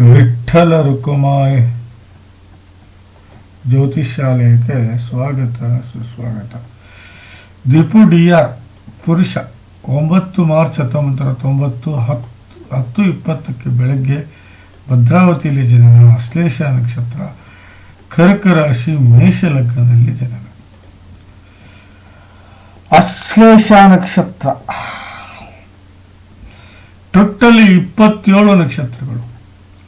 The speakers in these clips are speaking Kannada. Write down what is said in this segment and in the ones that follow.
ವಿಠ್ಠಲ ರುಕುಮಾಯ್ ಜ್ಯೋತಿಷಾಲಯಕ್ಕೆ ಸ್ವಾಗತ, ಸುಸ್ವಾಗತ. ಆರ್ ಪುರುಷ, ಒಂಬತ್ತು ಮಾರ್ಚ್ ಹತ್ತೊಂಬತ್ತರ ತೊಂಬತ್ತು ಹತ್ತು ಹತ್ತು ಇಪ್ಪತ್ತಕ್ಕೆ ಬೆಳಗ್ಗೆ ಭದ್ರಾವತಿಯಲ್ಲಿ ಜನನ ಅಶ್ಲೇಷ ನಕ್ಷತ್ರ ಕರ್ಕ ರಾಶಿ ಮೇಷ ಲಗ್ನದಲ್ಲಿ ಜನನ ಅಶ್ಲೇಷ ನಕ್ಷತ್ರ. ಟೋಟಲಿ ಇಪ್ಪತ್ತೇಳು ನಕ್ಷತ್ರಗಳು.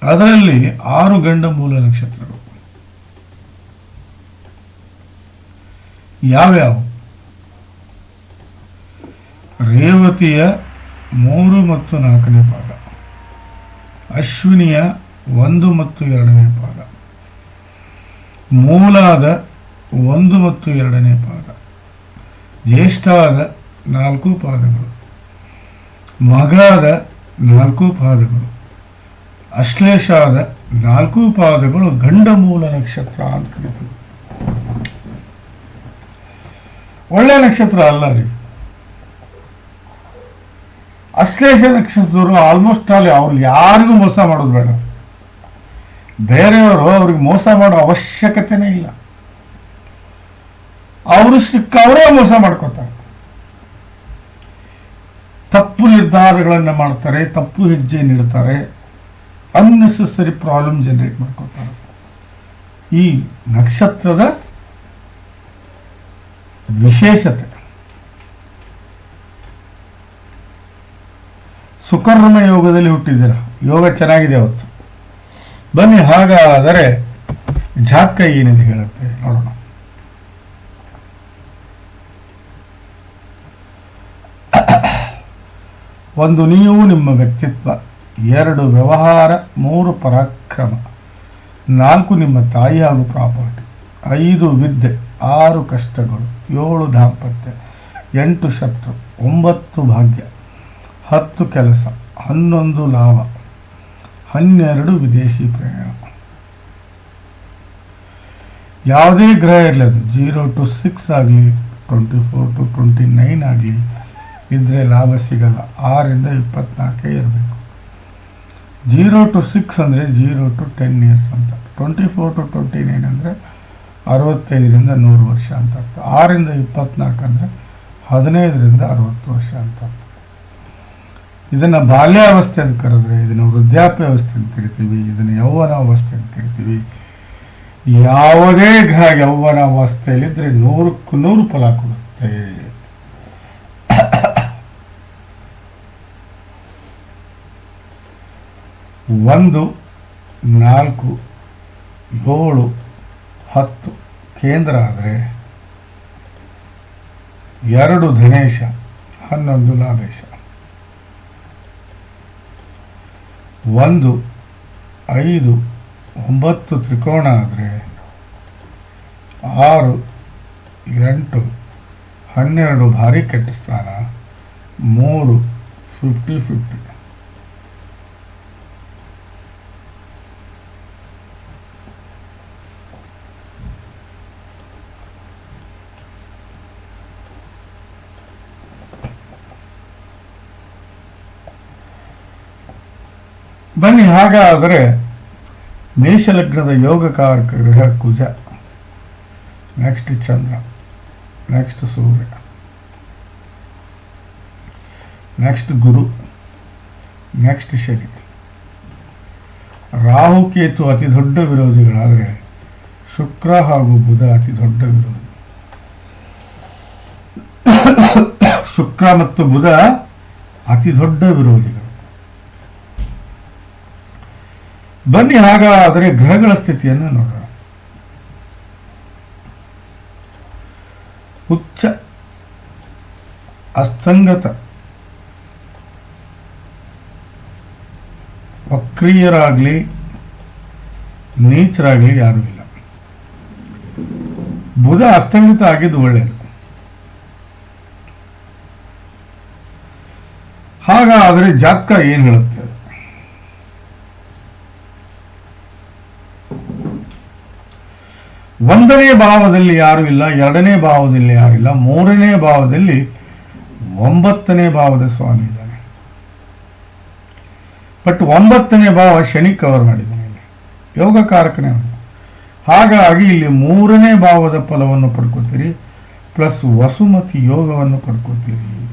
ಅದರಲ್ಲಿ ಆರು ಗಂಡ ಮೂಲ ನಕ್ಷತ್ರಗಳು. ಯಾವ್ಯಾವು? ರೇವತಿಯ ಮೂರು ಮತ್ತು ನಾಲ್ಕನೇ ಪಾದ ಅಶ್ವಿನಿಯ ಒಂದು ಮತ್ತು ಎರಡನೇ ಪಾದ ಮೂಲಾದ ಒಂದು ಮತ್ತು ಎರಡನೇ ಪಾದ ಜ್ಯೇಷ್ಠಾದ ನಾಲ್ಕು ಪಾದಗಳು. ಮಗಾದ ನಾಲ್ಕು ಪಾದಗಳು. ಅಶ್ಲೇಷಾದ ನಾಲ್ಕು ಪಾದಗಳು ಗಂಡ ಮೂಲ ನಕ್ಷತ್ರ ಅಂತ ಕರೀತೀವಿ. ಒಳ್ಳೆ ನಕ್ಷತ್ರ ಅಲ್ಲ ರೀ. ಅಶ್ಲೇಷ ನಕ್ಷತ್ರದವರು ಆಲ್ಮೋಸ್ಟ್ ಆಲ್ ಅವ್ರು ಯಾರಿಗೂ ಮೋಸ ಮಾಡೋದು ಬೇಡ. ಬೇರೆಯವರು ಅವ್ರಿಗೆ ಮೋಸ ಮಾಡೋ ಅವಶ್ಯಕತೆನೇ ಇಲ್ಲ. ಅವರು ಅವರೇ ಮೋಸ ಮಾಡ್ಕೋತಾರೆ. ತಪ್ಪು ನಿರ್ಧಾರಗಳನ್ನು ಮಾಡ್ತಾರೆ, ತಪ್ಪು ಹೆಜ್ಜೆ ನೀಡ್ತಾರೆ. ಅನ್ನೆಸೆಸರಿ ಪ್ರಾಬ್ಲಮ್ ಜನರೇಟ್ ಮಾಡ್ಕೊತಾರೆ ಈ ನಕ್ಷತ್ರದ ವಿಶೇಷತೆ. ಸುಕರ್ಮ ಯೋಗದಲ್ಲಿ ಹುಟ್ಟಿದ್ದೀರ? ಯೋಗ ಚೆನ್ನಾಗಿದೆ ಅವತ್ತು. ಬನ್ನಿ, ಹಾಗಾದರೆ ಜಾತಕ ಏನಿದೆ ಹೇಳುತ್ತೆ? ನೋಡೋಣ. ಒಂದು, ನೀವು ನಿಮ್ಮ ವ್ಯಕ್ತಿತ್ವ. ಎರಡು ವ್ಯವಹಾರ, ಮೂರು ಪರಾಕ್ರಮ. ನಾಲ್ಕು ನಿಮ್ಮ ತಾಯಿ ಹಾಗೂ ಪ್ರಾಪರ್ಟಿ. ಐದು ವಿದ್ಯೆ, ಆರು ಕಷ್ಟಗಳು, ಏಳು ದಾಂಪತ್ಯ, ಎಂಟು ಶತ್ರು, ಒಂಬತ್ತು ಭಾಗ್ಯ, ಹತ್ತು ಕೆಲಸ, ಹನ್ನೊಂದು ಲಾಭ, ಹನ್ನೆರಡು ವಿದೇಶಿ ಪ್ರಯಾಣ. ಯಾವುದೇ ಗ್ರಹ ಇರಲಿ ಅದು ಜೀರೋ ಟು ಸಿಕ್ಸ್ ಆಗಲಿ, twenty four to twenty nine ಆಗಲಿ, ಇದ್ರೆ ಲಾಭ ಸಿಗಲ್ಲ. ಆರರಿಂದ ಇಪ್ಪತ್ನಾಲ್ಕೇ ಇರಬೇಕು. ಜೀರೋ ಟು ಸಿಕ್ಸ್ ಅಂದರೆ ಜೀರೋ ಟು ಟೆನ್ ಇಯರ್ಸ್ ಅಂತ. Twenty four to twenty nine ಅಂದರೆ ಅರವತ್ತೈದರಿಂದ ನೂರು ವರ್ಷ ಅಂತ ಅರ್ಥ. ಆರಿಂದ ಇಪ್ಪತ್ನಾಲ್ಕು ಅಂದರೆ ಹದಿನೈದರಿಂದ ಅರವತ್ತು ವರ್ಷ ಅಂತ ಅರ್ಥ. ಇದನ್ನು ಬಾಲ್ಯಾವಸ್ಥೆ ಅಂತ ಕರೆದ್ರೆ, ಇದನ್ನು ವೃದ್ಧಾಪ್ಯ ಅವಸ್ಥೆ ಅಂತ ಕರಿತೀವಿ, ಇದನ್ನು ಯೌವನ ಅವಸ್ಥೆ ಅಂತ ಕರಿತೀವಿ. ಯಾವುದೇ ಗ್ರಹ ಯೌವನ ಅವಸ್ಥೆಯಲ್ಲಿದ್ದರೆ ನೂರಕ್ಕೂ ನೂರು ಫಲ ಕೊಡುತ್ತೆ. ಒಂದು, ನಾಲ್ಕು, ಏಳು, ಹತ್ತು ಕೇಂದ್ರ ಆದರೆ ಎರಡು ಧನೇಶ, ಹನ್ನೊಂದು ಲಾಭೇಶ ಒಂದು, ಐದು, ಒಂಬತ್ತು ತ್ರಿಕೋಣ ಆದರೆ ಆರು, ಎಂಟು, ಹನ್ನೆರಡು ಭಾರಿ ಕೆಟ್ಟ ಸ್ಥಾನ, ಮೂರು ಫಿಫ್ಟಿ ಫಿಫ್ಟಿ ಬನ್ನಿ ಹಾಗಾದರೆ ಮೇಷಲಗ್ನದ ಯೋಗಕಾರಕ ಗ್ರಹ Kuja. Next Chandra. Next Surya. Next Guru. Next Shani. Rahu, Ketu ಅತಿ ದೊಡ್ಡ ವಿರೋಧಿಗಳಾದರೆ ಶುಕ್ರ ಹಾಗೂ ಬುಧ ಅತಿ ದೊಡ್ಡ ವಿರೋಧಿ. ಶುಕ್ರ ಮತ್ತು ಬುಧ ಅತಿ ದೊಡ್ಡ ವಿರೋಧಿಗಳು. ಬನ್ನಿ ಹಾಗಾದರೆ ಗ್ರಹಗಳ ಸ್ಥಿತಿಯನ್ನು ನೋಡೋಣ. ಉಚ್ಚ ಅಸ್ತಂಗತ, ವಕ್ರೀಯರಾಗಲಿ, ನೀಚರಾಗಲಿ ಯಾರೂ ಇಲ್ಲ. ಬುಧ ಅಸ್ತಂಗತ ಆಗಿದ್ದು ಒಳ್ಳೆಯದು. ಹಾಗಾದರೆ ಜಾತಕ ಏನು ಹೇಳುತ್ತೆ ಅದು? ಒಂದನೇ ಭಾವದಲ್ಲಿ ಯಾರು ಇಲ್ಲ, ಎರಡನೇ ಭಾವದಲ್ಲಿ ಯಾರಿಲ್ಲ ಮೂರನೇ ಭಾವದಲ್ಲಿ ಒಂಬತ್ತನೇ ಭಾವದ ಸ್ವಾಮಿ ಇದ್ದಾನೆ ಬಟ್ ಒಂಬತ್ತನೇ ಭಾವ ಶನಿ ಕವರ್ ಮಾಡಿದ್ದಾನೆ ಇಲ್ಲಿ. ಯೋಗಕಾರಕನೇ ಅವನು. ಹಾಗಾಗಿ ಇಲ್ಲಿ ಮೂರನೇ ಭಾವದ ಫಲವನ್ನು ಪಡ್ಕೋತೀರಿ ಪ್ಲಸ್ ವಸುಮತಿ ಯೋಗವನ್ನು ಪಡ್ಕೋತೀರಿ.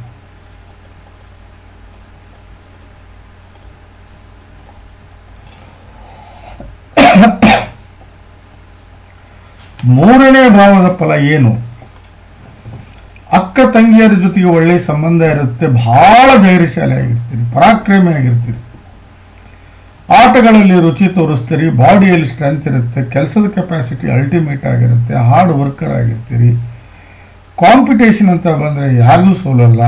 ಮೂರನೇ ಭಾವದ ಫಲ ಏನು? ಅಕ್ಕ ತಂಗಿಯರ ಜೊತೆಗೆ ಒಳ್ಳೆಯ ಸಂಬಂಧ ಇರುತ್ತೆ ಬಹಳ ಧೈರ್ಯಶಾಲಿ ಆಗಿರ್ತೀರಿ, ಪರಾಕ್ರಮಿ ಆಗಿರ್ತೀರಿ. ಆಟಗಳಲ್ಲಿ ರುಚಿ ತೋರಿಸ್ತೀರಿ, ಬಾಡಿಯಲ್ಲಿ ಸ್ಟ್ರೆಂತ್ ಇರುತ್ತೆ, ಕೆಲಸದ ಕೆಪಾಸಿಟಿ ಅಲ್ಟಿಮೇಟ್ ಆಗಿರುತ್ತೆ ಹಾರ್ಡ್ ವರ್ಕರ್ ಆಗಿರ್ತೀರಿ. ಕಾಂಪಿಟೇಷನ್ ಅಂತ ಬಂದರೆ ಯಾರಿಗೂ ಸೋಲಲ್ಲ.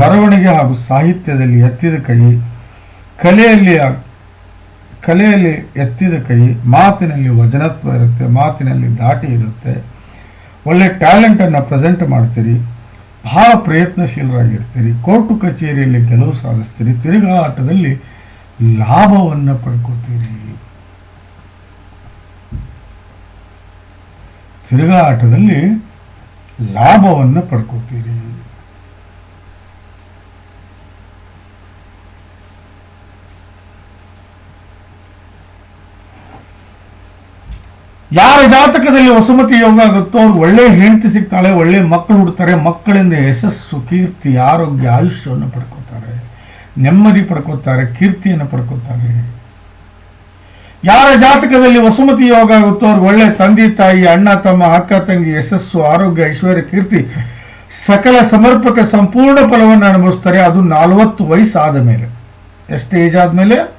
ಬರವಣಿಗೆ ಹಾಗೂ ಸಾಹಿತ್ಯದಲ್ಲಿ ಎತ್ತಿದ ಕೈ, ಕಲೆಯಲ್ಲಿ ಕಲೆಯಲ್ಲಿ ಎತ್ತಿದ ಕೈ, ಮಾತಿನಲ್ಲಿ ವಜನತ್ವ ಇರುತ್ತೆ, ಮಾತಿನಲ್ಲಿ ದಾಟಿ ಇರುತ್ತೆ. ಒಳ್ಳೆ ಟ್ಯಾಲೆಂಟನ್ನು ಪ್ರೆಸೆಂಟ್ ಮಾಡ್ತೀರಿ, ಬಹಳ ಪ್ರಯತ್ನಶೀಲರಾಗಿರ್ತೀರಿ, ಕೋರ್ಟು ಕಚೇರಿಯಲ್ಲಿ ಗೆಲುವು ಸಾಧಿಸ್ತೀರಿ, ತಿರುಗಾಟದಲ್ಲಿ ಲಾಭವನ್ನು ಪಡ್ಕೋತೀರಿ. ತಿರುಗಾಟದಲ್ಲಿ ಲಾಭವನ್ನು ಪಡ್ಕೋತೀರಿ. ಯಾರ ಜಾತಕದಲ್ಲಿ ವಸುಮತಿ ಯೋಗ ಆಗುತ್ತೋ ಅವ್ರು ಒಳ್ಳೆ ಹೆಂಡತಿ ಸಿಗ್ತಾಳೆ, ಒಳ್ಳೆ ಮಕ್ಕಳು ಹುಡ್ತಾರೆ, ಮಕ್ಕಳಿಂದ ಯಶಸ್ಸು, ಕೀರ್ತಿ, ಆರೋಗ್ಯ, ಆಯುಷ್ಯವನ್ನು ಪಡ್ಕೋತಾರೆ. ನೆಮ್ಮದಿ ಪಡ್ಕೋತಾರೆ, ಕೀರ್ತಿಯನ್ನು ಪಡ್ಕೋತಾರೆ. ಯಾರ ಜಾತಕದಲ್ಲಿ ವಸುಮತಿ ಯೋಗ ಆಗುತ್ತೋ ಅವ್ರಿಗೆ ಒಳ್ಳೆ ತಂದೆ, ತಾಯಿ, ಅಣ್ಣ, ತಮ್ಮ, ಅಕ್ಕ, ತಂಗಿ, ಯಶಸ್ಸು, ಆರೋಗ್ಯ, ಐಶ್ವರ್ಯ, ಕೀರ್ತಿ, ಸಕಲ ಸಮರ್ಪಕ ಸಂಪೂರ್ಣ ಫಲವನ್ನು ಅನುಭವಿಸ್ತಾರೆ. ಅದು ನಾಲ್ವತ್ತು ವಯಸ್ಸಾದ ಮೇಲೆ. ಎಷ್ಟು ಏಜ್ ಆದಮೇಲೆ?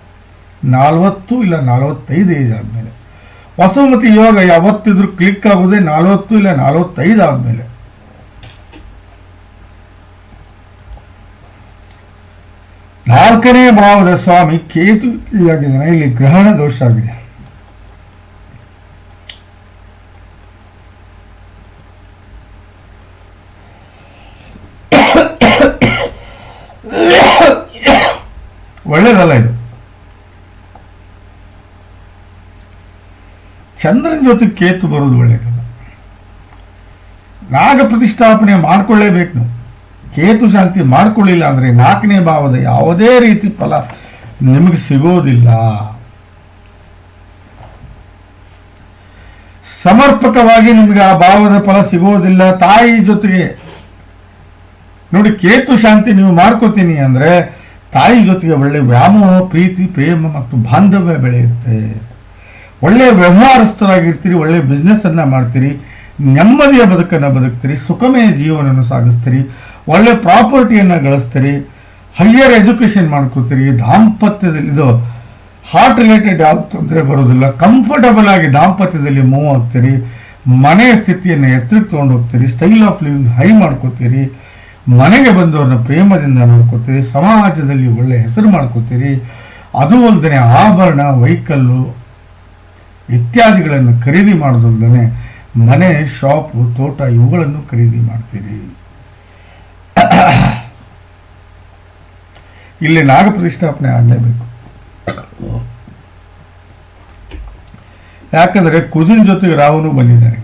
ನಾಲ್ವತ್ತು ಇಲ್ಲ ನಲವತ್ತೈದು ಏಜ್ ಆದಮೇಲೆ. ವಸುಮತಿ ಯೋಗ ಯಾವತ್ತಿದ್ರು ಕ್ಲಿಕ್ ಆಗೋದೇ ನಲವತ್ತು ಇಲ್ಲ ನಲವತ್ತೈದು ಆದ್ಮೇಲೆ. ನಾಲ್ಕನೇ ಭಾವದ ಸ್ವಾಮಿ ಕೇತು ಆಗಿದ್ದಾನೆ ಇಲ್ಲಿ ಗ್ರಹಣ ದೋಷ ಆಗಿದೆ. ಒಳ್ಳೇದಲ್ಲ ಇದು? ಚಂದ್ರನ ಜೊತೆ ಕೇತು ಬರೋದು ಒಳ್ಳೆಯದಲ್ಲ ನಾಗ ಪ್ರತಿಷ್ಠಾಪನೆ ಮಾಡಿಕೊಳ್ಳೇಬೇಕು. ನೀವು ಕೇತು ಶಾಂತಿ ಮಾಡಿಕೊಳ್ಳಿಲ್ಲ ಅಂದ್ರೆ ನಾಲ್ಕನೇ ಭಾವದ ಯಾವುದೇ ರೀತಿ ಫಲ ನಿಮಗೆ ಸಿಗೋದಿಲ್ಲ. ಸಮರ್ಪಕವಾಗಿ ನಿಮಗೆ ಆ ಭಾವದ ಫಲ ಸಿಗೋದಿಲ್ಲ. ತಾಯಿ ಜೊತೆಗೆ ನೋಡಿ, ಕೇತು ಶಾಂತಿ ನೀವು ಮಾಡ್ಕೋತೀನಿ ಅಂದ್ರೆ ತಾಯಿ ಜೊತೆಗೆ ಒಳ್ಳೆ ವ್ಯಾಮೋಹ, ಪ್ರೀತಿ, ಪ್ರೇಮ ಮತ್ತು ಬಾಂಧವ್ಯ ಬೆಳೆಯುತ್ತೆ. ಒಳ್ಳೆ ವ್ಯವಹಾರಸ್ಥರಾಗಿರ್ತೀರಿ ಒಳ್ಳೆಯ ಬಿಸ್ನೆಸ್ಸನ್ನು ಮಾಡ್ತೀರಿ, ನೆಮ್ಮದಿಯ ಬದುಕನ್ನು ಬದುಕ್ತೀರಿ, ಸುಖಮಯ ಜೀವನವನ್ನು ಸಾಗಿಸ್ತೀರಿ, ಒಳ್ಳೆ ಪ್ರಾಪರ್ಟಿಯನ್ನು ಗಳಿಸ್ತೀರಿ ಹೈಯರ್ ಎಜುಕೇಶನ್ ಮಾಡ್ಕೋತೀರಿ, ದಾಂಪತ್ಯದಲ್ಲಿ ಇದು ಹಾರ್ಟ್ ರಿಲೇಟೆಡ್ ಯಾವ ತೊಂದರೆ ಬರೋದಿಲ್ಲ ಕಂಫರ್ಟಬಲ್ ಆಗಿ ದಾಂಪತ್ಯದಲ್ಲಿ ಮೂವ್ ಆಗ್ತೀರಿ ಮನೆಯ ಸ್ಥಿತಿಯನ್ನು ಎತ್ತರಕ್ಕೆ ತೊಗೊಂಡು ಹೋಗ್ತೀರಿ ಸ್ಟೈಲ್ ಆಫ್ ಲಿವಿಂಗ್ ಹೈ ಮಾಡ್ಕೋತೀರಿ, ಮನೆಗೆ ಬಂದವ್ರನ್ನ ಪ್ರೇಮದಿಂದ ನೋಡ್ಕೋತೀರಿ, ಸಮಾಜದಲ್ಲಿ ಒಳ್ಳೆ ಹೆಸರು ಮಾಡ್ಕೋತೀರಿ, ಅದು ಅಲ್ಲದೆ ಆಭರಣ ವೆಹಿಕಲ್ಲು ಇತ್ಯಾದಿಗಳನ್ನು ಖರೀದಿ ಮಾಡೋದಲ್ಲದೆ ಮನೆ, ಶಾಪು, ತೋಟ ಇವುಗಳನ್ನು ಖರೀದಿ ಮಾಡ್ತೀರಿ. ಇಲ್ಲಿ ನಾಗ ಪ್ರತಿಷ್ಠಾಪನೆ ಆಗಲೇಬೇಕು. ಯಾಕಂದ್ರೆ ಕುದಿನ ಜೊತೆಗೆ ರಾಹುನು ಬಂದಿದ್ದಾರೆ.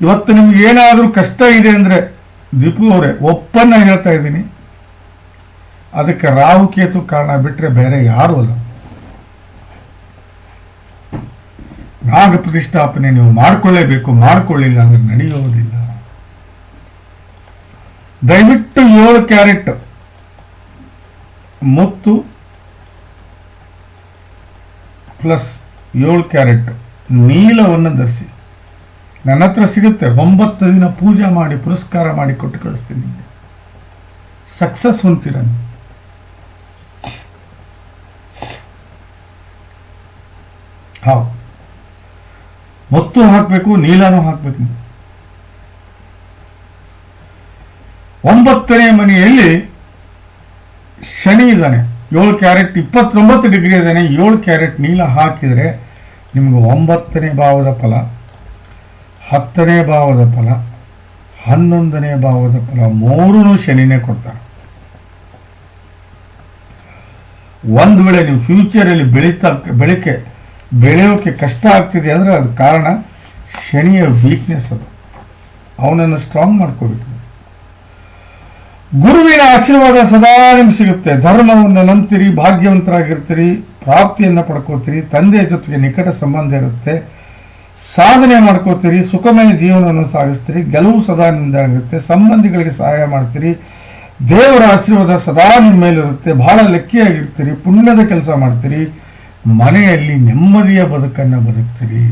ಇವತ್ತು ನಿಮ್ಗೆ ಏನಾದರೂ ಕಷ್ಟ ಇದೆ ಅಂದ್ರೆ ದೀಪು ಅವರೇ, ಒಪ್ಪನ್ನ ಹೇಳ್ತಾ ಇದ್ದೀನಿ. ಅದಕ್ಕೆ ರಾಹು ಕೇತು ಕಾರಣ ಬಿಟ್ರೆ ಬೇರೆ ಯಾರು ಅಲ್ಲ. ನಾಗ ಪ್ರತಿಷ್ಠಾಪನೆ ನೀವು ಮಾಡ್ಕೊಳ್ಳೇಬೇಕು, ಮಾಡ್ಕೊಳ್ಳಿಲ್ಲ ಅಂದ್ರೆ ನಡೆಯೋದಿಲ್ಲ. ದಯವಿಟ್ಟು ಏಳು ಕ್ಯಾರೆಟ್ ಮುತ್ತು ಪ್ಲಸ್ ಏಳು ಕ್ಯಾರೆಟ್ ನೀಲವನ್ನು ಧರಿಸಿ. ನನ್ನ ಹತ್ರ ಸಿಗುತ್ತೆ, ಒಂಬತ್ತು ದಿನ ಪೂಜೆ ಮಾಡಿ, ಪುರಸ್ಕಾರ ಮಾಡಿ ಕೊಟ್ಟು ಕಳಿಸ್ತೀನಿ ನಿಮಗೆ. ಸಕ್ಸಸ್ ಹೊಂತೀರ ಹೌದು. ಮುತ್ತು ಹಾಕಬೇಕು, ನೀಲನೂ ಹಾಕಬೇಕು. ಒಂಬತ್ತನೇ ಮನೆಯಲ್ಲಿ ಶನಿ ಇದ್ದಾನೆ. ಏಳು ಕ್ಯಾರೆಟ್ ಇಪ್ಪತ್ತೊಂಬತ್ತು ಡಿಗ್ರಿ ಇದ್ದಾನೆ. ಏಳು ಕ್ಯಾರೆಟ್ ನೀಲ ಹಾಕಿದರೆ ನಿಮಗೆ ಒಂಬತ್ತನೇ ಭಾವದ ಫಲ, ಹತ್ತನೇ ಭಾವದ ಫಲ, ಹನ್ನೊಂದನೇ ಭಾವದ ಫಲ ಮೂರೂ ಶನಿನೇ ಕೊಡ್ತಾರೆ. ಒಂದು ವೇಳೆ ನೀವು ಫ್ಯೂಚರಲ್ಲಿ ಬೆಳೀತಾ ಬೆಳಕೆ ಬೆಳೆಯೋಕೆ ಕಷ್ಟ ಆಗ್ತಿದೆ ಅಂದರೆ ಅದು ಕಾರಣ ಶನಿಯ ವೀಕ್ನೆಸ್ ಅದು. ಅವನನ್ನು ಸ್ಟ್ರಾಂಗ್ ಮಾಡ್ಕೋಬೇಕು. ಗುರುವಿನ ಆಶೀರ್ವಾದ ಸದಾ ನಿಮ್ಗೆ ಸಿಗುತ್ತೆ. ಧರ್ಮವನ್ನು ನಂಬ್ತೀರಿ, ಭಾಗ್ಯವಂತರಾಗಿರ್ತೀರಿ, ಪ್ರಾಪ್ತಿಯನ್ನು ಪಡ್ಕೋತೀರಿ ತಂದೆಯ ಜೊತೆಗೆ ನಿಕಟ ಸಂಬಂಧ ಇರುತ್ತೆ. ಸಾಧನೆ ಮಾಡ್ಕೋತೀರಿ, ಸುಖಮಯ ಜೀವನವನ್ನು ಸಾಗಿಸ್ತೀರಿ, ಗೆಲುವು ಸದಾ ನಿಮ್ಮದಾಗಿರುತ್ತೆ ಸಂಬಂಧಿಗಳಿಗೆ ಸಹಾಯ ಮಾಡ್ತೀರಿ. ದೇವರ ಆಶೀರ್ವಾದ ಸದಾ ನಿಮ್ಮ ಮೇಲಿರುತ್ತೆ. ಬಹಳ ಲೆಕ್ಕಿಯಾಗಿರ್ತೀರಿ, ಪುಣ್ಯದ ಕೆಲಸ ಮಾಡ್ತೀರಿ. ಮನೆಯಲ್ಲಿ ನೆಮ್ಮದಿಯ ಬದುಕನ್ನು ಬದುಕ್ತೀರಿ.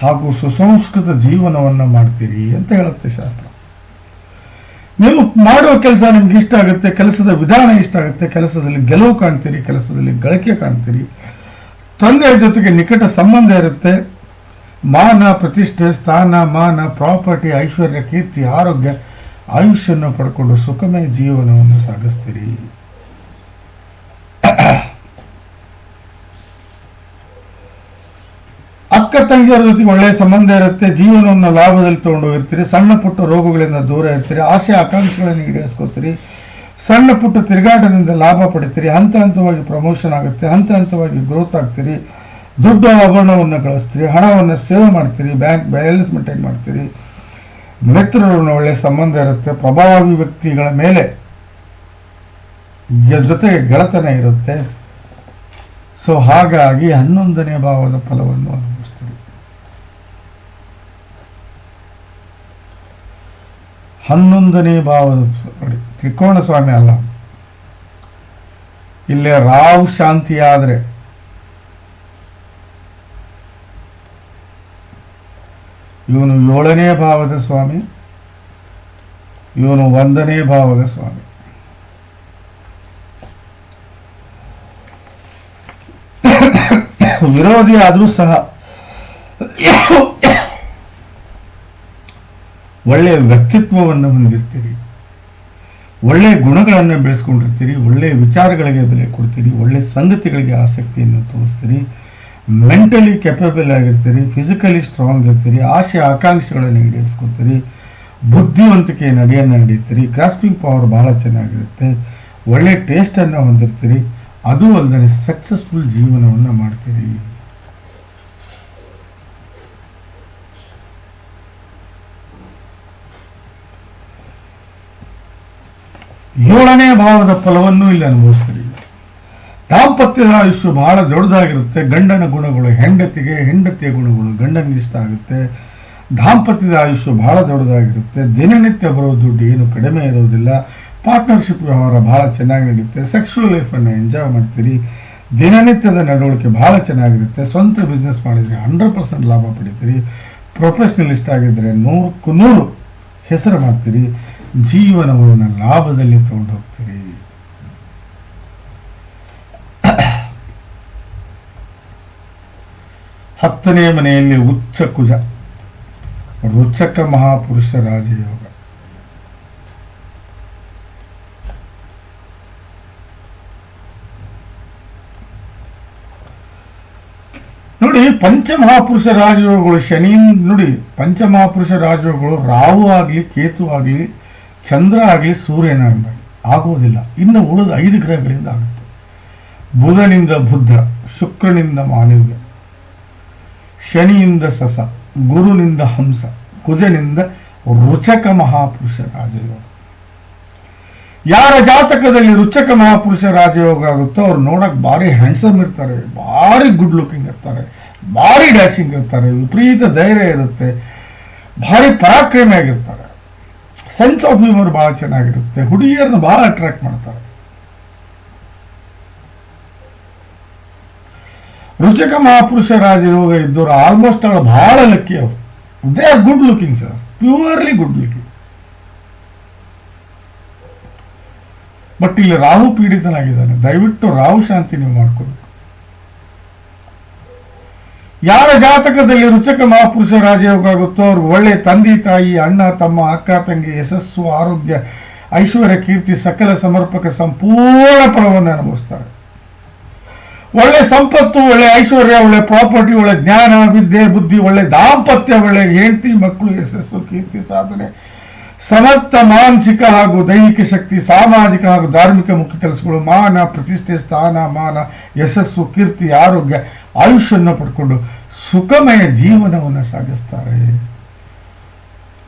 ಹಾಗೂ ಸುಸಂಸ್ಕೃತ ಜೀವನವನ್ನು ಮಾಡ್ತೀರಿ ಅಂತ ಹೇಳುತ್ತೆ ಶಾಸ್ತ್ರ. ನೀವು ಮಾಡುವ ಕೆಲಸ ನಿಮ್ಗೆ ಇಷ್ಟ ಆಗುತ್ತೆ, ಕೆಲಸದ ವಿಧಾನ ಇಷ್ಟ ಆಗುತ್ತೆ, ಕೆಲಸದಲ್ಲಿ ಗೆಲುವು ಕಾಣ್ತೀರಿ, ಕೆಲಸದಲ್ಲಿ ಗಳಿಕೆ ಕಾಣ್ತೀರಿ. ತಂದೆಯ ಜೊತೆಗೆ ನಿಕಟ ಸಂಬಂಧ ಇರುತ್ತೆ. ಮಾನ, ಪ್ರತಿಷ್ಠೆ, ಸ್ಥಾನ, ಮಾನ, ಪ್ರಾಪರ್ಟಿ, ಐಶ್ವರ್ಯ, ಕೀರ್ತಿ, ಆರೋಗ್ಯ, ಆಯುಷ್ಯನ್ನು ಪಡ್ಕೊಂಡು ಸುಖಮಯ ಜೀವನವನ್ನು ಸಾಗಿಸ್ತೀರಿ. ಅಕ್ಕ ತಂಗಿಯರ ಜೊತೆಗೆ ಒಳ್ಳೆಯ ಸಂಬಂಧ ಇರುತ್ತೆ, ಜೀವನವನ್ನು ಲಾಭದಲ್ಲಿ ತಗೊಂಡು ಹೋಗಿರ್ತೀರಿ ಸಣ್ಣ ಪುಟ್ಟ ರೋಗಗಳಿಂದ ದೂರ ಇರ್ತೀರಿ, ಆಸೆ ಆಕಾಂಕ್ಷೆಗಳನ್ನು ಈಡೇರಿಸ್ಕೋತೀರಿ, ಸಣ್ಣ ಪುಟ್ಟ ತಿರುಗಾಟದಿಂದ ಲಾಭ ಪಡಿತೀರಿ, ಹಂತ ಹಂತವಾಗಿ ಪ್ರಮೋಷನ್ ಆಗುತ್ತೆ, ಹಂತ ಹಂತವಾಗಿ ಗ್ರೋತ್ ಆಗ್ತೀರಿ, ದುಡ್ಡು ಆಭರಣವನ್ನು ಗಳಿಸ್ತೀರಿ ಹಣವನ್ನು ಸೇವ್ ಮಾಡ್ತೀರಿ ಬ್ಯಾಂಕ್ ಬ್ಯಾಲೆನ್ಸ್ ಮೇಂಟೈನ್ ಮಾಡ್ತೀರಿ. ಮಿತ್ರರನ್ನ ಒಳ್ಳೆಯ ಸಂಬಂಧ ಇರುತ್ತೆ, ಪ್ರಭಾವಿ ವ್ಯಕ್ತಿಗಳ ಮೇಲೆ ಜೊತೆಗೆ ಗೆಳತನ ಇರುತ್ತೆ. ಸೊ ಹಾಗಾಗಿ ಹನ್ನೊಂದನೇ ಭಾವದ ಫಲವನ್ನು ಅನುಭವಿಸ್ತೀರಿ ಹನ್ನೊಂದನೇ ಭಾವದ ನೋಡಿ ತ್ರಿಕೋಣ ಸ್ವಾಮಿ ಅಲ್ಲ. ಇಲ್ಲೇ ರಾವ್ ಶಾಂತಿ ಆದ್ರೆ. ಇವನು ಏಳನೇ ಭಾವದ ಸ್ವಾಮಿ, ಇವನು ಒಂದನೇ ಭಾವದ ಸ್ವಾಮಿ. ವಿರೋಧಿ ಆದರೂ ಸಹ ಒಳ್ಳೆಯ ವ್ಯಕ್ತಿತ್ವವನ್ನು ಹೊಂದಿರ್ತೀರಿ. ಒಳ್ಳೆಯ ಗುಣಗಳನ್ನು ಬೆಳೆಸ್ಕೊಂಡಿರ್ತೀರಿ. ಒಳ್ಳೆಯ ವಿಚಾರಗಳಿಗೆ ಬೆಲೆ ಕೊಡ್ತೀರಿ. ಒಳ್ಳೆಯ ಸಂಗತಿಗಳಿಗೆ ಆಸಕ್ತಿಯನ್ನು ತೋರಿಸ್ತೀರಿ. ಮೆಂಟಲಿ ಕೆಪಬಲ್ ಆಗಿರ್ತೀರಿ. ಫಿಸಿಕಲಿ ಸ್ಟ್ರಾಂಗ್ ಇರ್ತೀರಿ ಆಸೆ, ಆಕಾಂಕ್ಷೆಗಳನ್ನು ಈಡೇರಿಸ್ಕೊತೀರಿ. ಬುದ್ಧಿವಂತಿಕೆ ನಡೆಯನ್ನು ನಡೀತೀರಿ ಗ್ರಾಸ್ಪಿಂಗ್ ಪವರ್ ಬಹಳ ಚೆನ್ನಾಗಿರುತ್ತೆ. ಒಳ್ಳೆಯ ಟೇಸ್ಟನ್ನು ಹೊಂದಿರ್ತೀರಿ. ಅದು ಅಲ್ಲದೆ ಸಕ್ಸಸ್ಫುಲ್ ಜೀವನವನ್ನು ಮಾಡ್ತೀರಿ. ಏಳನೇ ಭಾವದ ಫಲವನ್ನು ಇಲ್ಲಿ ಅನುಭವಿಸ್ತೀರಿ. ದಾಂಪತ್ಯದ ಆಯುಷ್ಯ ಬಹಳ ದೊಡ್ಡದಾಗಿರುತ್ತೆ. ಗಂಡನ ಗುಣಗಳು ಹೆಂಡತಿಗೆ, ಹೆಂಡತಿಯ ಗುಣಗಳು ಗಂಡನಿಗೆ ಇಷ್ಟ ಆಗುತ್ತೆ. ದಾಂಪತ್ಯದ ಆಯುಷ್ಯ ಬಹಳ ದೊಡ್ಡದಾಗಿರುತ್ತೆ. ದಿನನಿತ್ಯ ಬರೋ ದುಡ್ಡು ಏನು ಕಡಿಮೆ ಇರೋದಿಲ್ಲ. ಪಾರ್ಟ್ನರ್ಶಿಪ್ ವ್ಯವಹಾರ ಬಹಳ ಚೆನ್ನಾಗಿ ನಡೆಯುತ್ತೆ. ಸೆಕ್ಷುವಲ್ ಲೈಫನ್ನು ಎಂಜಾಯ್ ಮಾಡ್ತೀರಿ. ದಿನನಿತ್ಯದ ನಡವಳಿಕೆ ಬಹಳ ಚೆನ್ನಾಗಿರುತ್ತೆ. ಸ್ವಂತ ಬಿಸ್ನೆಸ್ ಮಾಡಿದರೆ ಹಂಡ್ರೆಡ್ ಪರ್ಸೆಂಟ್ ಲಾಭ ಪಡಿತೀರಿ. ಪ್ರೊಫೆಷ್ನಲಿಸ್ಟ್ ಆಗಿದ್ದರೆ ನೂರಕ್ಕೂ ನೂರು ಹೆಸರು ಮಾಡ್ತೀರಿ. ಜೀವನವನ್ನು ಲಾಭದಲ್ಲಿ ತಗೊಂಡು ಹೋಗ್ತೀರಿ ಹತ್ತನೇ ಮನೆಯಲ್ಲಿ ಉಚ್ಚ ಕುಜ. ರುಚಕ ಮಹಾಪುರುಷ ರಾಜಯೋಗ. ನೋಡಿ, ಪಂಚಮಹಾಪುರುಷ ರಾಜಯೋಗಗಳು ಶನಿ ನೋಡಿ, ಪಂಚಮಹಾಪುರುಷ ರಾಜಯೋಗಗಳು ರಾಹು ಆಗಲಿ, ಕೇತು ಆಗಲಿ ಚಂದ್ರ ಆಗಲಿ ಸೂರ್ಯನಾಗಲಿ ಆಗೋದಿಲ್ಲ ಇನ್ನು ಉಳಿದ ಐದು ಗ್ರಹಗಳಿಂದ ಆಗುತ್ತೆ. ಬುಧನಿಂದ ಬುದ್ಧ ಶುಕ್ರನಿಂದ ಮಾನವ್ಯ, ಶನಿಯಿಂದ ಸಸ, ಗುರುನಿಂದ ಹಂಸ, ಕುಜನಿಂದ ರುಚಕ ಮಹಾಪುರುಷ ರಾಜಯೋಗ. ಯಾರ ಜಾತಕದಲ್ಲಿ ರುಚಕ ಮಹಾಪುರುಷ ರಾಜಯೋಗ ಆಗುತ್ತೋ ಅವ್ರು ನೋಡಕ್ ಭಾರಿ ಹ್ಯಾಂಡ್ಸಮ್ ಇರ್ತಾರೆ, ಭಾರಿ ಗುಡ್ ಲುಕಿಂಗ್ ಇರ್ತಾರೆ, ಭಾರಿ ಡ್ಯಾಶಿಂಗ್ ಇರ್ತಾರೆ, ವಿಪರೀತ ಧೈರ್ಯ ಇರುತ್ತೆ, ಭಾರಿ ಪರಾಕ್ರಮಿ ಆಗಿರ್ತಾರೆ ಸೆನ್ಸ್ ಆಫ್ ಹ್ಯೂಮರ್ ಬಹಳ ಚೆನ್ನಾಗಿರುತ್ತೆ. ಹುಡುಗಿಯರನ್ನ ಬಹಳ ಅಟ್ರಾಕ್ಟ್ ಮಾಡ್ತಾರೆ. ರುಚಕ ಮಹಾಪುರುಷ ರಾಜಯೋಗ ಇದ್ದವರು ಆಲ್ಮೋಸ್ಟ್ ಅವಳು ಬಹಳ ಲಕ್ಕಿ ಅವರು. They are good looking sir purely good looking but ಇಲ್ಲಿ ರಾಹು ಪೀಡಿತನಾಗಿದ್ದಾನೆ. ದಯವಿಟ್ಟು ರಾಹು ಶಾಂತಿ ನೀವು ಮಾಡ್ಕೊಬೇಕು ಯಾರ ಜಾತಕದಲ್ಲಿ ರುಚಕ ಮಹಾಪುರುಷ ರಾಜಯೋಗ ಆಗುತ್ತೋ ಅವ್ರು ಒಳ್ಳೆ ತಂದೆ, ತಾಯಿ, ಅಣ್ಣ, ತಮ್ಮ, ಅಕ್ಕ, ತಂಗಿ, ಯಶಸ್ಸು, ಆರೋಗ್ಯ, ಐಶ್ವರ್ಯ, ಕೀರ್ತಿ, ಸಕಲ ಸಮರ್ಪಕ ಸಂಪೂರ್ಣ ಫಲವನ್ನು ಅನುಭವಿಸ್ತಾರೆ. ಒಳ್ಳೆ ಸಂಪತ್ತು, ಒಳ್ಳೆ ಐಶ್ವರ್ಯ, ಒಳ್ಳೆ ಪ್ರಾಪರ್ಟಿ, ಒಳ್ಳೆ ಜ್ಞಾನ, ವಿದ್ಯೆ, ಬುದ್ಧಿ, ಒಳ್ಳೆ ದಾಂಪತ್ಯ, ಒಳ್ಳೆ ಹೆಂಡತಿ, ಮಕ್ಕಳು, ಯಶಸ್ಸು, ಕೀರ್ತಿ, ಸಾಧನೆ, ಸಮರ್ಥ, ಮಾನಸಿಕ ಹಾಗೂ ದೈಹಿಕ ಶಕ್ತಿ, ಸಾಮಾಜಿಕ ಹಾಗೂ ಧಾರ್ಮಿಕ ಮುಖ್ಯ ಕೆಲಸಗಳು, ಮಾನ, ಪ್ರತಿಷ್ಠೆ, ಸ್ಥಾನ, ಮಾನ, ಯಶಸ್ಸು, ಕೀರ್ತಿ, ಆರೋಗ್ಯ ಆಯುಷ್ಯನ್ನು ಪಡ್ಕೊಂಡು ಸುಖಮಯ ಜೀವನವನ್ನು ಸಾಗಿಸ್ತಾರೆ.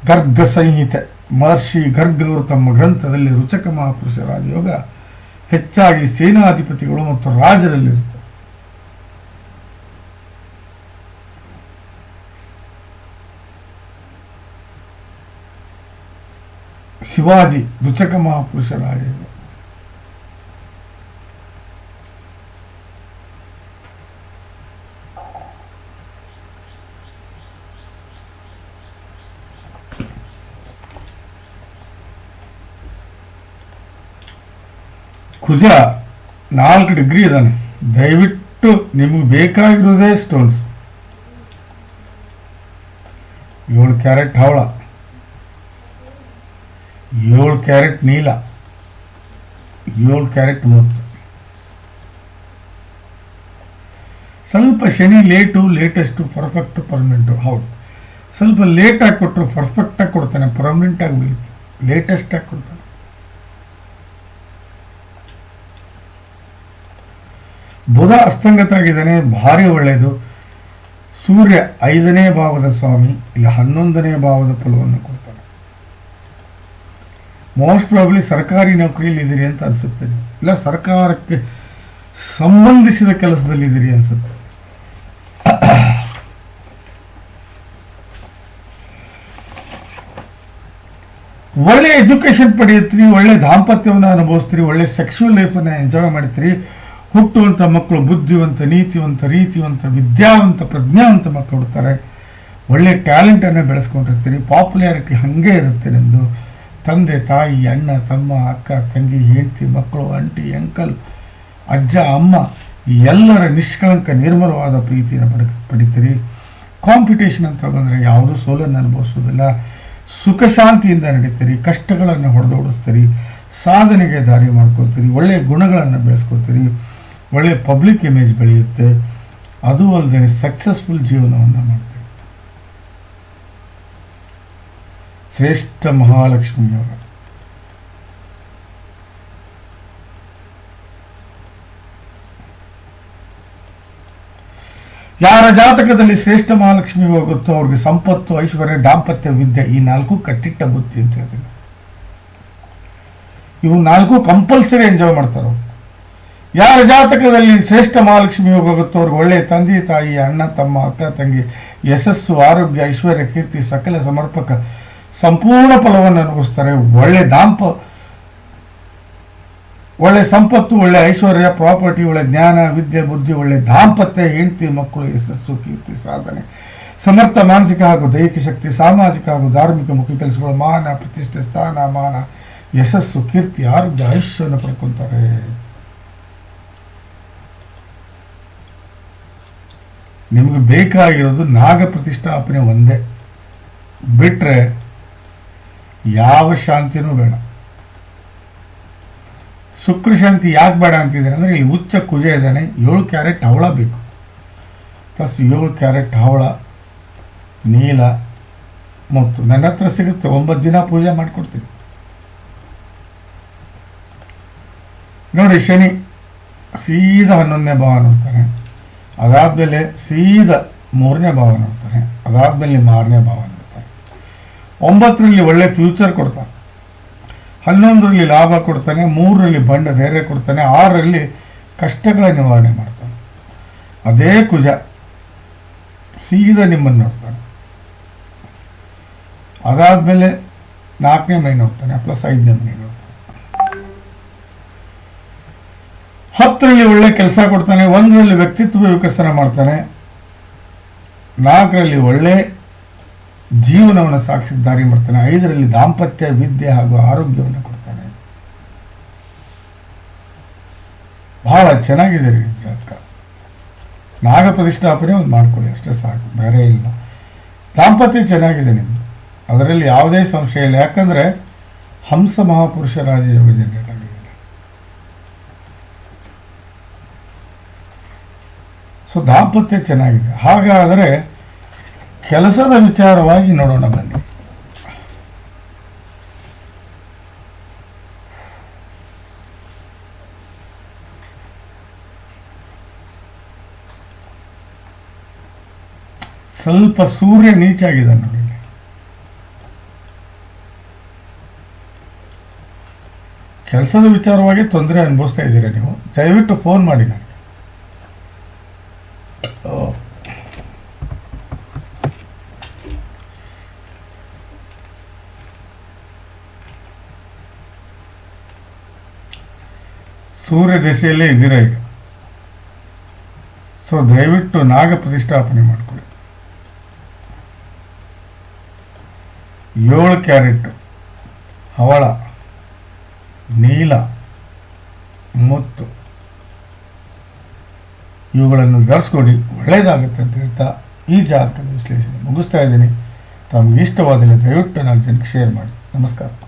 ಗರ್ಗ ಸಂಹಿತೆ. ಮಹರ್ಷಿ ಗರ್ಗವರು ತಮ್ಮ ಗ್ರಂಥದಲ್ಲಿ ರುಚಕ ಮಹಾಪುರುಷ ರಾಜಯೋಗ ಹೆಚ್ಚಾಗಿ ಸೇನಾಧಿಪತಿಗಳು ಮತ್ತು ರಾಜರಲ್ಲಿರುತ್ತೆ. ಶಿವಾಜಿ ರುಚಕ ಮಹಾಪುರುಷ ರಾಜಯೋಗ. ಕುಜ ನಾಲ್ಕು ಡಿಗ್ರಿ ಇದ್ದಾನೆ. ದಯವಿಟ್ಟು ನಿಮಗೆ ಬೇಕಾಗಿರೋದೇ ಸ್ಟೋನ್ಸ್ ಏಳು ಕ್ಯಾರೆಟ್ ಹವಳ. ಏಳು ಕ್ಯಾರೆಟ್ ನೀಲ. ಏಳು ಕ್ಯಾರೆಟ್ ಮುತ್ತು. ಸ್ವಲ್ಪ Shani late latest perfect permanent ಹೌದು ಸ್ವಲ್ಪ ಲೇಟಾಗಿ ಕೊಟ್ಟರು ಪರ್ಫೆಕ್ಟಾಗಿ ಕೊಡ್ತಾನೆ ಪರ್ಮನೆಂಟಾಗಿ ಬೀಳುತ್ತೆ. ಲೇಟೆಸ್ಟಾಗಿ ಕೊಡ್ತಾನೆ. ಬುಧ ಅಸ್ತಂಗತ ಆಗಿದ್ದಾನೆ ಭಾರಿ ಒಳ್ಳೆಯದು. ಸೂರ್ಯ ಐದನೇ ಭಾವದ ಸ್ವಾಮಿ, ಇಲ್ಲ ಹನ್ನೊಂದನೇ ಭಾವದ ಫಲವನ್ನು ಕೊಡ್ತಾನೆ. ಮೋಸ್ಟ್ ಪ್ರಾಬ್ಲಿ ಸರ್ಕಾರಿ ನೌಕರಿಯಲ್ಲಿ ಇದ್ದೀರಿ ಅಂತ ಅನಿಸುತ್ತೆ. ಇಲ್ಲ, ಸರ್ಕಾರಕ್ಕೆ ಸಂಬಂಧಿಸಿದ ಕೆಲಸದಲ್ಲಿ ಇದ್ದೀರಿ ಅನಿಸುತ್ತೆ. ಒಳ್ಳೆ ಎಜುಕೇಶನ್ ಪಡೆಯುತ್ತೀರಿ, ಒಳ್ಳೆ ದಾಂಪತ್ಯವನ್ನು ಅನುಭವಿಸ್ತೀರಿ, ಒಳ್ಳೆ ಸೆಕ್ಷುವಲ್ ಲೈಫನ್ನು ಎಂಜಾಯ್ ಮಾಡ್ತೀರಿ. ಹುಟ್ಟುವಂಥ ಮಕ್ಕಳು ಬುದ್ಧಿವಂತ, ನೀತಿವಂತ, ರೀತಿವಂತ, ವಿದ್ಯಾವಂತ, ಪ್ರಜ್ಞಾವಂತ ಮಕ್ಕಳು ಹುಡ್ತಾರೆ. ಒಳ್ಳೆ ಟ್ಯಾಲೆಂಟನ್ನು ಬೆಳೆಸ್ಕೊಂಡಿರ್ತೀರಿ ಪಾಪ್ಯುಲಾರಿಟಿ ಹಾಗೆ ಇರುತ್ತೆ ನಿಮ್ಮದು ತಂದೆ, ತಾಯಿ, ಅಣ್ಣ, ತಮ್ಮ, ಅಕ್ಕ, ತಂಗಿ, ಹೆಂಡತಿ, ಮಕ್ಕಳು ಆಂಟಿ ಅಂಕಲ್ ಅಜ್ಜ, ಅಮ್ಮ ಎಲ್ಲರ ನಿಷ್ಕಳಂಕ, ನಿರ್ಮಲವಾದ ಪ್ರೀತಿಯನ್ನು ಪಡ, ಪಡಿತೀರಿ. ಕಾಂಪಿಟೇಷನ್ ಅಂತ ಬಂದರೆ ಯಾವುದೂ ಸೋಲನ್ನು ಅನುಭವಿಸೋದಿಲ್ಲ. ಸುಖ ಶಾಂತಿಯಿಂದ ನಡೀತೀರಿ. ಕಷ್ಟಗಳನ್ನು ಹೊಡೆದೋಡಿಸ್ತೀರಿ. ಸಾಧನೆಗೆ ದಾರಿ ಮಾಡ್ಕೋತೀರಿ. ಒಳ್ಳೆಯ ಗುಣಗಳನ್ನು ಬೆಳೆಸ್ಕೊತೀರಿ. ಒಳ್ಳೆಯ ಪಬ್ಲಿಕ್ ಇಮೇಜ್ ಬೆಳೆಯುತ್ತೆ. ಅದು ಅಲ್ಲದೆ ಸಕ್ಸಸ್ಫುಲ್ ಜೀವನವನ್ನು ಮಾಡ್ತೀವಿ ಶ್ರೇಷ್ಠ ಮಹಾಲಕ್ಷ್ಮಿಯವರ ಯಾರ ಜಾತಕದಲ್ಲಿ ಶ್ರೇಷ್ಠ ಮಹಾಲಕ್ಷ್ಮಿ ಹೋಗುತ್ತೋ ಅವ್ರಿಗೆ ಸಂಪತ್ತು, ಐಶ್ವರ್ಯ, ದಾಂಪತ್ಯ, ವಿದ್ಯೆ ಈ ನಾಲ್ಕು ಕಟ್ಟಿಟ್ಟ ಬುದ್ಧಿ ಅಂತ ಹೇಳ್ತೀನಿ. ಇವು ನಾಲ್ಕು ಕಂಪಲ್ಸರಿ ಎಂಜಾಯ್ ಮಾಡ್ತಾರೆ. ಯಾರ ಜಾತಕದಲ್ಲಿ ಶ್ರೇಷ್ಠ ಮಹಾಲಕ್ಷ್ಮಿ ಹೋಗುತ್ತೋ ಅವ್ರಿಗೆ ಒಳ್ಳೆಯ ತಂದೆ, ತಾಯಿ, ಅಣ್ಣ, ತಮ್ಮ, ಅಕ್ಕ, ತಂಗಿ, ಯಶಸ್ಸು, ಆರೋಗ್ಯ, ಐಶ್ವರ್ಯ, ಕೀರ್ತಿ, ಸಕಲ ಸಮರ್ಪಕ ಸಂಪೂರ್ಣ ಫಲವನ್ನು ಅನುಭವಿಸ್ತಾರೆ. ಒಳ್ಳೆ ದಾಂಪ, ಒಳ್ಳೆ ಸಂಪತ್ತು, ಒಳ್ಳೆ ಐಶ್ವರ್ಯ, ಪ್ರಾಪರ್ಟಿ, ಒಳ್ಳೆ ಜ್ಞಾನ, ವಿದ್ಯೆ, ಬುದ್ಧಿ, ಒಳ್ಳೆ ದಾಂಪತ್ಯ, ಹೆಂಡತಿ, ಮಕ್ಕಳು, ಯಶಸ್ಸು, ಕೀರ್ತಿ, ಸಾಧನೆ, ಸಮರ್ಥ, ಮಾನಸಿಕ ಹಾಗೂ ದೈಹಿಕ ಶಕ್ತಿ, ಸಾಮಾಜಿಕ ಹಾಗೂ ಧಾರ್ಮಿಕ ಮುಖ್ಯ ಕೆಲಸಗಳು, ಮಾನ, ಪ್ರತಿಷ್ಠೆ, ಸ್ಥಾನ, ಮಾನ, ಯಶಸ್ಸು, ಕೀರ್ತಿ, ಆರೋಗ್ಯ, ಆಯುಷ್ಯವನ್ನು ಪಡ್ಕೊತಾರೆ. ನಿಮಗೆ ಬೇಕಾಗಿರೋದು ನಾಗ ಪ್ರತಿಷ್ಠಾಪನೆ ಒಂದೇ. ಬಿಟ್ಟರೆ ಯಾವ ಶಾಂತಿನೂ ಬೇಡ. ಶುಕ್ರ ಶಾಂತಿ ಯಾಕೆ ಬೇಡ ಅಂತಿದ್ದಾರೆ ಅಂದರೆ ಇಲ್ಲಿ ಉಚ್ಚ ಕುಜೆ ಇದ್ದಾನೆ, ಏಳು ಕ್ಯಾರೆಟ್ ಹವಳ ಬೇಕು. ಪ್ಲಸ್ ಏಳು ಕ್ಯಾರೆಟ್ ಹವಳ ನೀಲ, ಮತ್ತು. ನನ್ನ ಹತ್ರ ಸಿಗುತ್ತೆ, ಒಂಬತ್ತು ದಿನ ಪೂಜೆ ಮಾಡಿಕೊಡ್ತೀನಿ. ನೋಡಿ ಶನಿ, ಸೀದಾ ಹನ್ನೊಂದನೇ ಭಾವ ನೋಡ್ತಾನೆ ಅದಾದಮೇಲೆ ಸೀದಾ ಮೂರನೇ ಭಾವ ನೋಡ್ತಾರೆ ಅದಾದಮೇಲೆ ಮಾರನೇ ಭಾವ ನೋಡ್ತಾರೆ ಒಂಬತ್ತರಲ್ಲಿ ಒಳ್ಳೆ ಫ್ಯೂಚರ್ ಕೊಡ್ತಾನೆ. ಹನ್ನೊಂದರಲ್ಲಿ ಲಾಭ ಕೊಡ್ತಾನೆ. ಮೂರರಲ್ಲಿ ಬಂಡ ಬೇರೆ ಕೊಡ್ತಾನೆ. ಆರರಲ್ಲಿ ಕಷ್ಟಗಳ ನಿವಾರಣೆ ಮಾಡ್ತಾನೆ. ಅದೇ ಕುಜ ಸೀದಾ ನಿಮ್ಮನ್ನು ನೋಡ್ತಾನೆ. ಅದಾದಮೇಲೆ ನಾಲ್ಕನೇ ಮನೆ ನೋಡ್ತಾನೆ. ಪ್ಲಸ್ ಐದನೇ ಮನೆ ನೋಡ್ತಾನೆ. ಹತ್ತರಲ್ಲಿ ಒಳ್ಳೆ ಕೆಲಸ ಕೊಡ್ತಾನೆ, ಒಂದರಲ್ಲಿ ವ್ಯಕ್ತಿತ್ವ ವಿಕಸನ ಮಾಡ್ತಾನೆ. ನಾಲ್ಕರಲ್ಲಿ ಒಳ್ಳೆ ಜೀವನವನ್ನು ಸಾಕ್ಷಿ ದಾರಿ ಮಾಡ್ತಾನೆ. ಐದರಲ್ಲಿ ದಾಂಪತ್ಯ, ವಿದ್ಯೆ ಹಾಗೂ ಆರೋಗ್ಯವನ್ನು ಕೊಡ್ತಾನೆ. ಬಹಳ ಚೆನ್ನಾಗಿದೆ ರೀ ಜಾತಕ. ನಾಗ ಪ್ರತಿಷ್ಠಾಪನೆ ಒಂದು ಮಾಡ್ಕೊಳ್ಳಿ, ಅಷ್ಟೇ ಸಾಕು, ಬೇರೆ ಇಲ್ಲ. ದಾಂಪತ್ಯ ಚೆನ್ನಾಗಿದೆ ನಿಮ್ಮದು ಅದರಲ್ಲಿ ಯಾವುದೇ ಸಂಶಯ ಇಲ್ಲ. ಯಾಕಂದ್ರೆ ಹಂಸ ಮಹಾಪುರುಷ ರಾಜಯೋಗ ಜನರೇಟ್ ಸೊ ದಾಂಪತ್ಯ ಚೆನ್ನಾಗಿದೆ. ಹಾಗಾದರೆ ಕೆಲಸದ ವಿಚಾರವಾಗಿ ನೋಡೋಣ ಬನ್ನಿ. ಸ್ವಲ್ಪ ಸೂರ್ಯ ನೀಚಾಗಿದೆ ನೋಡಿ. ಕೆಲಸದ ವಿಚಾರವಾಗಿ ತೊಂದರೆ ಅನುಭವಿಸ್ತಾ ಇದ್ದೀರಾ ನೀವು? ದಯವಿಟ್ಟು ಫೋನ್ ಮಾಡಿ ನಾನು. ಸೂರ್ಯ ದಿಶೆಯಲ್ಲೇ ಇದ್ದೀರಾ ಈಗ? ಸೊ ದಯವಿಟ್ಟು ನಾಗ ಪ್ರತಿಷ್ಠಾಪನೆ ಮಾಡಿಕೊಳ್ಳಿ. ಏಳು ಕ್ಯಾರೆಟ್ ಹವಳ ನೀಲ ಮುತ್ತು. ಇವುಗಳನ್ನು ಧರಿಸ್ಕೊಡಿ ಒಳ್ಳೆಯದಾಗುತ್ತೆ ಅಂತ ಹೇಳ್ತಾ ಈ ಜಾತಕದ ವಿಶ್ಲೇಷಣೆ ಮುಗಿಸ್ತಾ ಇದ್ದೀನಿ. ತಮಗೆ ಇಷ್ಟವಾದಲ್ಲಿ ದಯವಿಟ್ಟು ನಾಲ್ಕು ಜನಕ್ಕೆ ಶೇರ್ ಮಾಡಿ. ನಮಸ್ಕಾರ.